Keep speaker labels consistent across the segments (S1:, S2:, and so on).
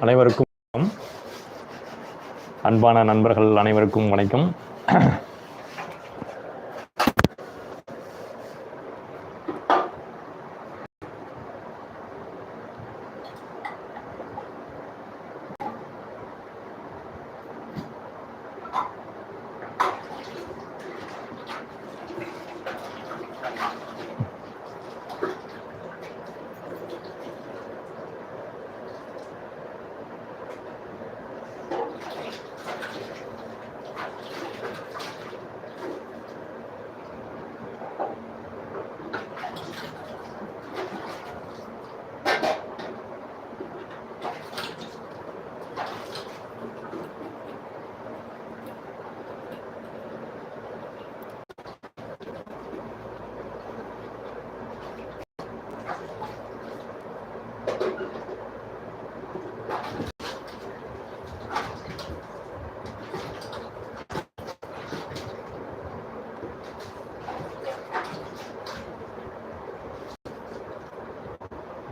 S1: அனைவருக்கும் அன்பான நண்பர்கள் அனைவருக்கும் வணக்கம்.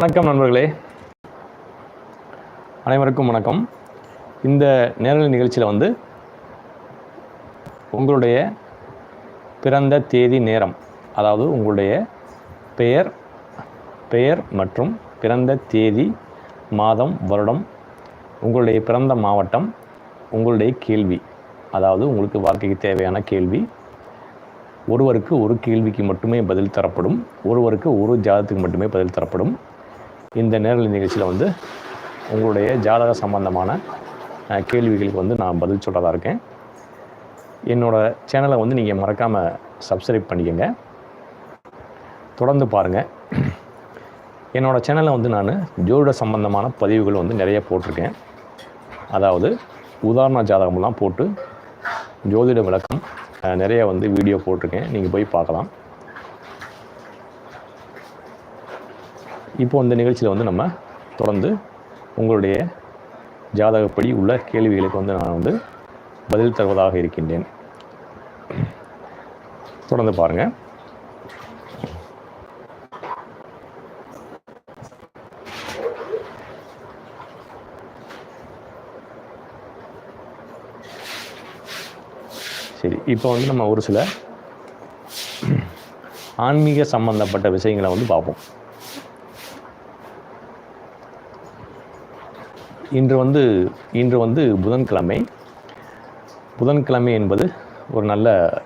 S1: வணக்கம் நண்பர்களே. அனைவருக்கும் வணக்கம். இந்த நேரலை நிகழ்ச்சியில் வந்து உங்களுடைய பிறந்த தேதி நேரம் அதாவது உங்களுடைய பெயர் பெயர் மற்றும் பிறந்த தேதி மாதம் வருடம் உங்களுடைய பிறந்த மாவட்டம் உங்களுடைய கேள்வி அதாவது உங்களுக்கு வாழ்க்கைக்கு தேவையான கேள்வி ஒருவருக்கு ஒரு கேள்விக்கு மட்டுமே பதில் தரப்படும் ஒருவருக்கு ஒரு ஜாதத்துக்கு மட்டுமே பதில் தரப்படும் இந்த நேரலை நிகழ்ச்சியில் வந்து உங்களுடைய ஜாதக சம்பந்தமான கேள்விகளுக்கு வந்து நான் பதில் சொல்கிறதா இருக்கேன். என்னோடய சேனலை வந்து நீங்கள் மறக்காமல் சப்ஸ்கிரைப் பண்ணிக்கோங்க. தொடர்ந்து பாருங்கள் என்னோடய சேனலில் வந்து நான் ஜோதிட சம்பந்தமான பதிவுகள் வந்து நிறைய போட்டிருக்கேன். அதாவது உதாரண ஜாதகம்லாம் போட்டு ஜோதிட விளக்கம் நிறைய வந்து வீடியோ போட்டிருக்கேன். நீங்கள் போய் பார்க்கலாம். இப்போ இந்த நிகழ்ச்சியில் வந்து நம்ம தொடர்ந்து உங்களுடைய ஜாதகப்படி உள்ள கேள்விகளுக்கு வந்து நான் வந்து பதில் தருவதாக இருக்கின்றேன். தொடர்ந்து பாருங்கள் சரி இப்போ வந்து நம்ம ஒரு சில ஆன்மீக சம்பந்தப்பட்ட விஷயங்களை வந்து பார்ப்போம். இன்று வந்து இன்று வந்து புதன்கிழமை. புதன்கிழமை என்பது ஒரு நல்ல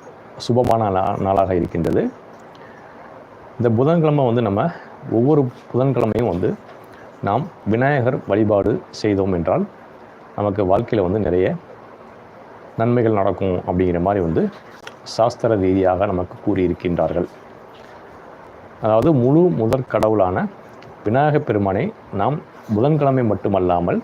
S1: சுபமான நா- நாளாக இருக்கின்றது. இந்த புதன்கிழமை வந்து நம்ம ஒவ்வொரு புதன்கிழமையும் வந்து நாம் விநாயகர் வழிபாடு செய்தோம் என்றால் நமக்கு வாழ்க்கையில் வந்து நிறைய நன்மைகள் நடக்கும் அப்படிங்கிற மாதிரி வந்து சாஸ்திர ரீதியாக நமக்கு கூறியிருக்கின்றார்கள். அதாவது முழு முதற் கடவுளான விநாயகப் பெருமானை நாம் புதன்கிழமை மட்டுமல்லாமல்